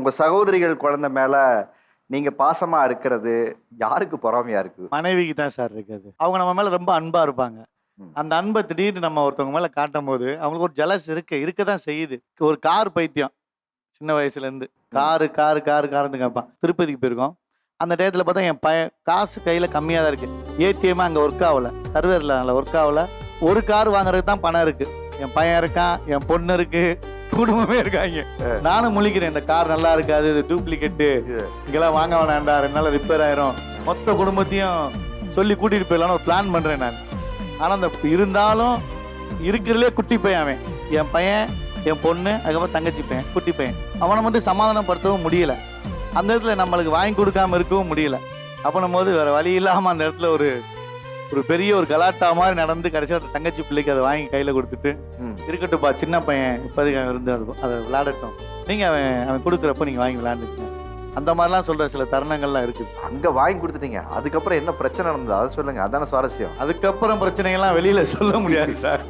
உங்க சகோதரிகள் குழந்தை மேல நீங்க பாசமா இருக்கிறது யாருக்கு பொறாமையா இருக்கு? மனைவிக்கு தான் சார் இருக்குது. அவங்க நம்ம மேல ரொம்ப அன்பா இருப்பாங்க. அந்த அன்பை திடீர்னு நம்ம ஒருத்தவங்க மேல காட்டும் போது அவங்களுக்கு ஒரு ஜலஸ் இருக்கு இருக்க தான் செய்யுது. ஒரு கார் பைத்தியம். சின்ன வயசுல இருந்து காரு காரு காரு காருன்னு கேட்பான். திருப்பதிக்கு போயிருக்கோம். அந்த டயத்தில் பார்த்தா என் பையன் காசு கையில் கம்மியாக தான் இருக்குது ஏடிஎம் அங்கே ஒர்க் ஆகல. சர்வரில் அதில் ஒர்க் ஆகல. ஒரு கார் வாங்குறதுக்கு தான் பணம் இருக்குது என் பையன் இருக்கான் என் பொண்ணு இருக்கு. குடும்பமே இருக்காங்க. நானும் முழிக்கிறேன் இந்த கார் நல்லா இருக்காது இது டூப்ளிகேட்டு. இங்கெல்லாம் வாங்க வேணாண்டா ரெண்டு நாள் ரிப்பேர் ஆயிரும். மொத்த குடும்பத்தையும் சொல்லி கூட்டிட்டு போயிடலாம்னு ஒரு பிளான் பண்றேன் நான். ஆனா அந்த இருந்தாலும் இருக்கிறதுலே குட்டி பையன் அவன். என் பையன் என் பொண்ணு அதுக்கப்புறம் தங்கச்சி பையன் குட்டி பையன். அவனை மட்டும் சமாதானப்படுத்தவும் முடியல. அந்த இடத்துல நம்மளுக்கு வாங்கி கொடுக்காம இருக்கவும் முடியல. அப்பனும் போது வேற வழி இல்லாம அந்த இடத்துல ஒரு ஒரு பெரிய ஒரு கலாட்டா மாதிரி நடந்து கடைசியா அந்த தங்கச்சி பிள்ளைக்கு அதை வாங்கி கையில கொடுத்துட்டு ம். இருக்கட்டும்ப்பா சின்ன பையன் இப்போதைக்கு அவன் இருந்து அது அதை விளையாடட்டும். நீங்க அவன் அவன் கொடுக்குறப்ப நீங்க வாங்கி விளையாண்டுக்கங்க. அந்த மாதிரிலாம் சொல்ற சில தருணங்கள்லாம் இருக்குது. அங்க வாங்கி கொடுத்துட்டீங்க. அதுக்கப்புறம் என்ன பிரச்சனை நடந்தது? அதை சொல்லுங்க. அதான சுவாரஸ்யம். அதுக்கப்புறம் பிரச்சனைகள்லாம் வெளியில சொல்ல முடியாது சார்.